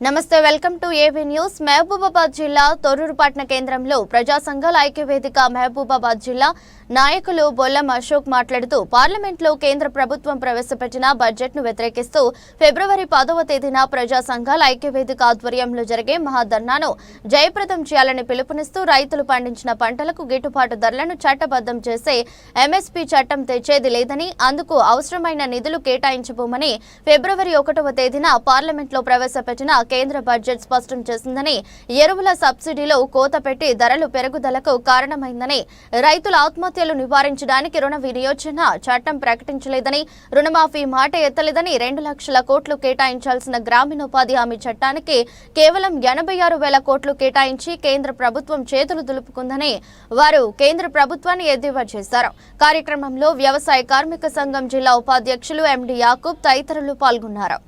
నమస్తే welcome to AV news. Mahabubabad జిల్లా తొర్రూరుపట్న కేంద్రంలో ప్రజా సంఘాల ఐక్యవేదిక మహబూబాబాద్ జిల్లా నాయకులు బొల్లం అశోక్ మాట్లాడుతూ పార్లమెంట్లో కేంద్ర ప్రభుత్వం ప్రవేశపెట్టిన బడ్జెట్ను వ్యతిరేకిస్తూ ఫిబ్రవరి పదవ తేదీన ప్రజా సంఘాల ఐక్యవేదిక ఆధ్వర్యంలో జరిగే మహాధర్నాను జయప్రదం చేయాలని పిలుపునిస్తూ రైతులు పండించిన పంటలకు గిట్టుబాటు ధరలను చట్టబద్ధం చేసే ఎంఎస్పీ చట్టం తెచ్చేది లేదని అందుకు అవసరమైన నిధులు కేటాయించబోమని ఫిబ్రవరి ఒకటవ తేదీన పార్లమెంట్లో ప్రవేశపెట్టిన కేంద్ర బడ్జెట్ స్పష్టం చేసిందని ఎరువుల సబ్సిడీలో కోత పెట్టి ధరలు పెరుగుదలకు కారణమైందని రైతుల ఆత్మహత్యలు నివారించడానికి రుణ వినియోజన చట్టం ప్రకటించలేదని రుణమాఫీ మాట ఎత్తలేదని రెండు లక్షల కోట్లు కేటాయించాల్సిన గ్రామీణోపాధి హామీ చట్టానికి కేవలం ఎనభై ఆరు వేల కోట్లు కేటాయించి కేంద్ర ప్రభుత్వం చేతులు దులుపుకుందని వారు కేంద్ర ప్రభుత్వాన్ని ఎద్దేవా చేశారు. కార్యక్రమంలో వ్యవసాయ కార్మిక సంఘం జిల్లా ఉపాధ్యక్షులు ఎండి యాకూబ్ తదితరులు పాల్గొన్నారు.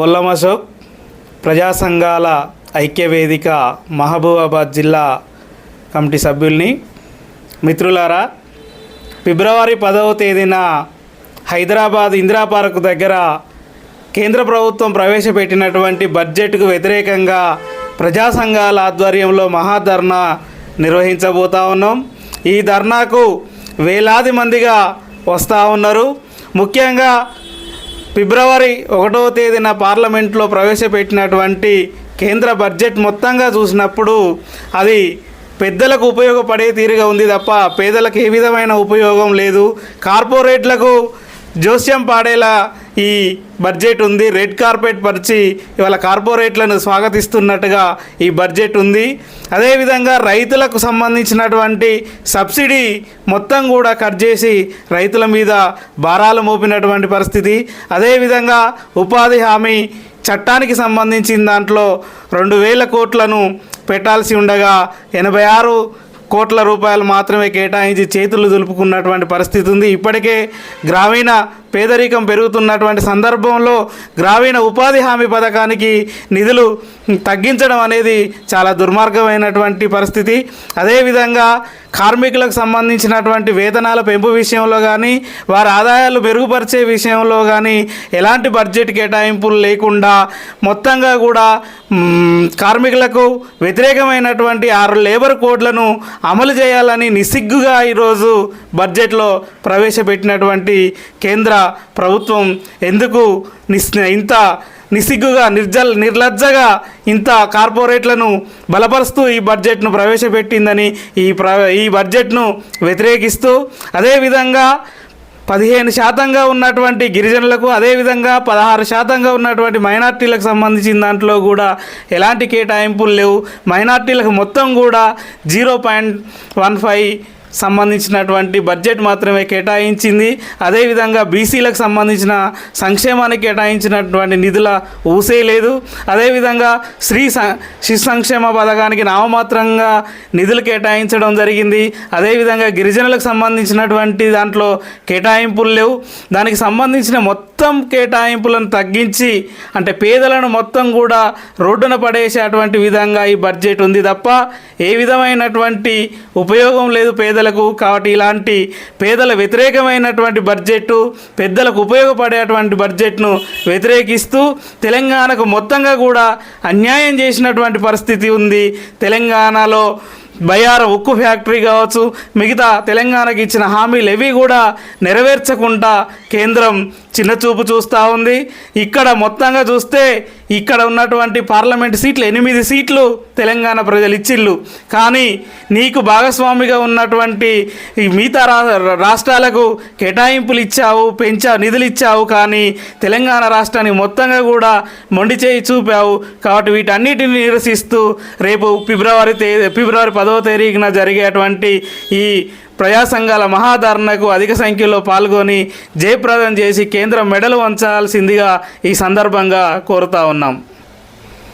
బొల్లం ప్రజా సంఘాల ఐక్యవేదిక మహబూబాబాద్ జిల్లా కమిటీ సభ్యుల్ని మిత్రులారా ఫిబ్రవరి పదవ తేదీన హైదరాబాద్ ఇందిరా పార్క్ దగ్గర కేంద్ర ప్రభుత్వం ప్రవేశపెట్టినటువంటి బడ్జెట్కు వ్యతిరేకంగా ప్రజా సంఘాల ఆధ్వర్యంలో మహాధర్నా నిర్వహించబోతా ఉన్నాం. ఈ ధర్నాకు వేలాది మందిగా వస్తూ ఉన్నారు. ముఖ్యంగా ఫిబ్రవరి ఒకటవ తేదీన పార్లమెంట్లో ప్రవేశపెట్టినటువంటి కేంద్ర బడ్జెట్ మొత్తంగా చూసినప్పుడు అది పెద్దలకు ఉపయోగపడే తీరుగా ఉంది తప్ప పేదలకు ఏ విధమైన ఉపయోగం లేదు. కార్పొరేట్లకు జోస్యం పాడేలా ఈ బడ్జెట్ ఉంది. రెడ్ కార్పెట్ పరిచి ఇవాళ కార్పొరేట్లను స్వాగతిస్తున్నట్టుగా ఈ బడ్జెట్ ఉంది. అదేవిధంగా రైతులకు సంబంధించినటువంటి సబ్సిడీ మొత్తం కూడా కట్ చేసి రైతుల మీద భారాలు మోపినటువంటి పరిస్థితి. అదేవిధంగా ఉపాధి హామీ చట్టానికి సంబంధించిన దాంట్లో రెండు వేల కోట్లను పెట్టాల్సి ఉండగా ఎనభై ఆరు కోట్ల రూపాయలు మాత్రమే కేటాయించి చేతులు దులుపుకున్నటువంటి పరిస్థితి ఉంది. ఇప్పటికే గ్రామీణ పేదరికం పెరుగుతున్నటువంటి సందర్భంలో గ్రామీణ ఉపాధి హామీ పథకానికి నిధులు తగ్గించడం అనేది చాలా దుర్మార్గమైనటువంటి పరిస్థితి. అదేవిధంగా కార్మికులకు సంబంధించినటువంటి వేతనాల పెంపు విషయంలో కానీ వారి ఆదాయాలు మెరుగుపరిచే విషయంలో కానీ ఎలాంటి బడ్జెట్ కేటాయింపులు లేకుండా మొత్తంగా కూడా కార్మికులకు వ్యతిరేకమైనటువంటి ఆరు లేబర్ కోడ్లను అమలు చేయాలని నిస్సిగ్గుగా ఈరోజు బడ్జెట్లో ప్రవేశపెట్టినటువంటి కేంద్ర ప్రభుత్వం ఎందుకు నిస్ ఇంత నిస్సిగ్గుగా నిర్జల్ నిర్లజ్జగా ఇంత కార్పొరేట్లను బలపరుస్తూ ఈ బడ్జెట్ను ప్రవేశపెట్టిందని ఈ ప్ర ఈ బడ్జెట్ను వ్యతిరేకిస్తూ అదేవిధంగా పదిహేను శాతంగా ఉన్నటువంటి గిరిజనులకు అదేవిధంగా పదహారు శాతంగా ఉన్నటువంటి మైనార్టీలకు సంబంధించిన దాంట్లో కూడా ఎలాంటి కేటాయింపులు లేవు. మైనార్టీలకు మొత్తం కూడా జీరో పాయింట్ వన్ ఫైవ్ సంబంధించినటువంటి బడ్జెట్ మాత్రమే కేటాయించింది. అదేవిధంగా బీసీలకు సంబంధించిన సంక్షేమానికి కేటాయించినటువంటి నిధుల ఊసే లేదు. అదేవిధంగా స్త్రీ స- శిశు సంక్షేమ పథకానికి నామమాత్రంగా నిధులు కేటాయించడం జరిగింది. అదేవిధంగా గిరిజనులకు సంబంధించినటువంటి దాంట్లో కేటాయింపులు లేవు. దానికి సంబంధించిన మొత్తం కేటాయింపులను తగ్గించి అంటే పేదలను మొత్తం కూడా రోడ్డున పడేసేటువంటి విధంగా ఈ బడ్జెట్ ఉంది తప్ప ఏ విధమైనటువంటి ఉపయోగం లేదు పేద పేదలకు కాబట్టి ఇలాంటి పేదల వ్యతిరేకమైనటువంటి బడ్జెట్ పెద్దలకు ఉపయోగపడేటువంటి బడ్జెట్ను వ్యతిరేకిస్తూ తెలంగాణకు మొత్తంగా కూడా అన్యాయం చేసినటువంటి పరిస్థితి ఉంది. తెలంగాణలో బయార ఉక్కు ఫ్యాక్టరీ కావచ్చు మిగతా తెలంగాణకి ఇచ్చిన హామీలు ఏవి కూడా నెరవేర్చకుండా కేంద్రం చిన్నచూపు చూస్తూ ఉంది. ఇక్కడ మొత్తంగా చూస్తే ఇక్కడ ఉన్నటువంటి పార్లమెంట్ సీట్లు ఎనిమిది సీట్లు తెలంగాణ ప్రజలు ఇచ్చిళ్ళు. కానీ నీకు భాగస్వామిగా ఉన్నటువంటి మిగతా రా రాష్ట్రాలకు కేటాయింపులు ఇచ్చావు పెంచా నిధులు ఇచ్చావు కానీ తెలంగాణ రాష్ట్రానికి మొత్తంగా కూడా మొండి చేయి చూపావు. కాబట్టి వీటన్నిటిని నిరసిస్తూ రేపు ఫిబ్రవరి తే ఫిబ్రవరి పదో తేదీన జరిగేటువంటి ఈ ప్రజా సంఘాల మహాధరణకు అధిక సంఖ్యలో పాల్గొని జయప్రదం చేసి కేంద్రం మెడలు వంచాల్సిందిగా ఈ సందర్భంగా కోరుతా ఉన్నాం.